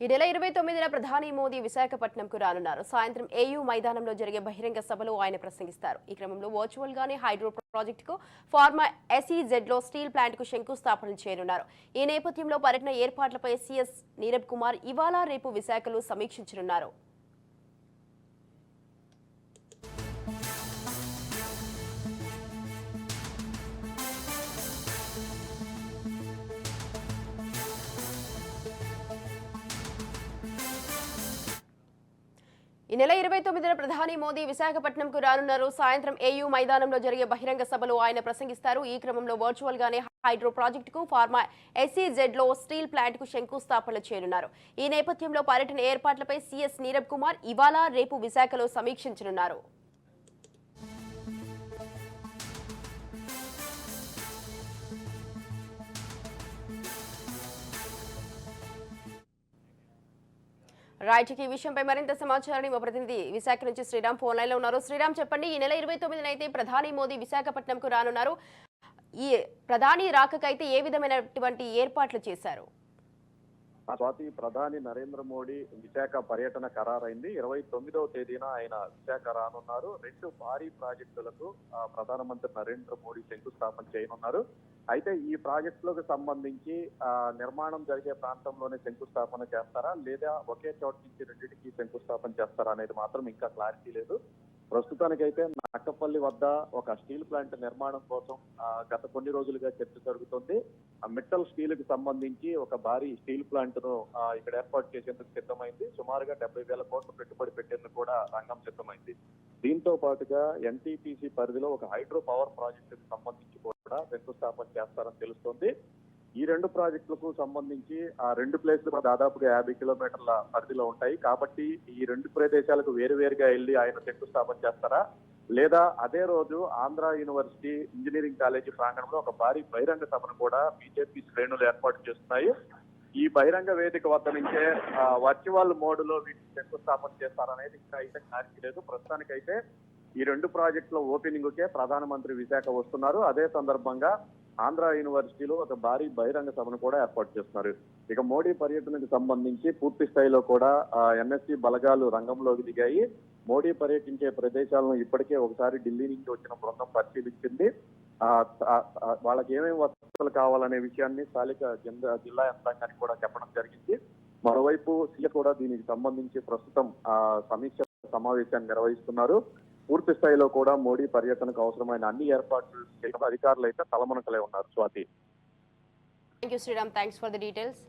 ఈ నెల ఇరవై తొమ్మిదిన ప్రధాని మోదీ విశాఖపట్నంకు రానున్నారు. సాయంత్రం ఏయూ మైదానంలో జరిగే బహిరంగ సభలో ఆయన ప్రసంగిస్తారు. ఈ క్రమంలో వర్చువల్ గానే హైడ్రో ప్రాజెక్టుకు ఫార్మా ఎస్ఈజెడ్లో స్టీల్ ప్లాంట్కు శంకుస్థాపన చేయనున్నారు. ఈ నేపథ్యంలో పర్యటన ఏర్పాట్లపై సీఎస్ నీరబ్ కుమార్ ఇవాళ రేపు విశాఖలో సమీక్షించనున్నారు. ఈ నెల ఇరవై తొమ్మిదిన ప్రధాని మోదీ విశాఖపట్నంకు రానున్నారు. సాయంత్రం ఏయూ మైదానంలో జరిగే బహిరంగ సభలో ఆయన ప్రసంగిస్తారు. ఈ క్రమంలో వర్చువల్ గానే హైడ్రో ప్రాజెక్టుకు ఫార్మా ఎస్ఈజెడ్లో స్టీల్ ప్లాంట్కు శంకుస్థాపన చేయనున్నారు. ఈ నేపథ్యంలో పర్యటన ఏర్పాట్లపై సీఎస్ నీరబ్ కుమార్ ఇవాళ రేపు విశాఖలో సమీక్షించనున్నారు. రైట్ ఈ విషయంపై మరింత సమాచారాన్ని మా ప్రతినిధి విశాఖ నుంచి శ్రీరామ్ ఫోన్ లైన్లో ఉన్నారు. శ్రీరామ్ చెప్పండి ఈ నెల ఇరవై తొమ్మిదిన అయితే ప్రధాని మోదీ విశాఖపట్నంకు రానున్నారు. ఈ ప్రధాని రాకకైతే ఏ విధమైనటువంటి ఏర్పాట్లు చేశారు? స్వాతి ప్రధాని నరేంద్ర మోడీ విశాఖ పర్యటన ఖరారైంది. ఇరవై తొమ్మిదవ తేదీన ఆయన విశాఖ రానున్నారు. రెండు భారీ ప్రాజెక్టులకు ప్రధానమంత్రి నరేంద్ర మోడీ శంకుస్థాపన చేయనున్నారు. అయితే ఈ ప్రాజెక్టులకు సంబంధించి నిర్మాణం జరిగే ప్రాంతంలోనే శంకుస్థాపన చేస్తారా? లేదా ఒకే చోట నుంచి రెండింటికి శంకుస్థాపన చేస్తారా అనేది మాత్రం ఇంకా క్లారిటీ లేదు. ప్రస్తుతానికైతే నక్కపల్లి వద్ద ఒక స్టీల్ ప్లాంట్ నిర్మాణం కోసం గత కొన్ని రోజులుగా చర్చ జరుగుతుంది. ఆ మిట్టల్ స్టీల్కి సంబంధించి ఒక భారీ స్టీల్ ప్లాంట్ను ఇక్కడ ఏర్పాటు చేసేందుకు సిద్ధమైంది. సుమారుగా డెబ్బై వేల కోట్ల పెట్టుబడి పెట్టేందుకు కూడా రంగం సిద్ధమైంది. దీంతో పాటుగా ఎన్టీపీసీ పరిధిలో ఒక హైడ్రో పవర్ ప్రాజెక్టుకు సంబంధించి కూడా శంకుస్థాపన చేస్తారని తెలుస్తోంది. ఈ రెండు ప్రాజెక్టులకు సంబంధించి ఆ రెండు ప్లేసులు దాదాపుగా యాభై కిలోమీటర్ల పరిధిలో ఉంటాయి. కాబట్టి ఈ రెండు ప్రదేశాలకు వేరువేరుగా వెళ్ళి ఆయన శంకుస్థాపన చేస్తారా? లేదా అదే రోజు ఆంధ్ర యూనివర్సిటీ ఇంజనీరింగ్ కాలేజీ ప్రాంగణంలో ఒక భారీ బహిరంగ సభను కూడా బీజేపీ శ్రేణులు ఏర్పాటు చేస్తున్నాయి. ఈ బహిరంగ వేదిక వద్ద నుంచే ఆ, వర్చువల్ మోడ్లో వీటిని శంకుస్థాపన చేస్తారనేది ఇంకా అయితే క్లారిటీ లేదు ప్రస్తుతానికైతే ఈ రెండు ప్రాజెక్టుల ఓపెనింగ్కే ప్రధానమంత్రి విశాఖ వస్తున్నారు. అదే సందర్భంగా ఆంధ్ర యూనివర్సిటీలో ఒక భారీ బహిరంగ సభను కూడా ఏర్పాటు చేస్తున్నారు. ఇక మోడీ పర్యటనకు సంబంధించి పూర్తి స్థాయిలో కూడా ఎన్ఎస్సి బలగాలు రంగంలోకి దిగాయి. మోడీ పర్యటించే ప్రదేశాలను ఇప్పటికే ఒకసారి ఢిల్లీ నుంచి వచ్చిన బృందం పరిశీలించింది. ఆ, వాళ్ళకి ఏమేమి వసతులు కావాలనే విషయాన్ని స్థానిక జిల్లా జిల్లా యంత్రాంగానికి కూడా చెప్పడం జరిగింది. మరోవైపు సీఎ కూడా దీనికి సంబంధించి ప్రస్తుతం ఆ సమీక్ష సమావేశాన్ని నిర్వహిస్తున్నారు. పూర్తి స్థాయిలో కూడా మోడీ పర్యటనకు అవసరమైన అన్ని ఏర్పాట్లు చేయడం అధికారులు అయితే తలమునకలే ఉన్నారు Swathi. Thank you Sriram thanks for the details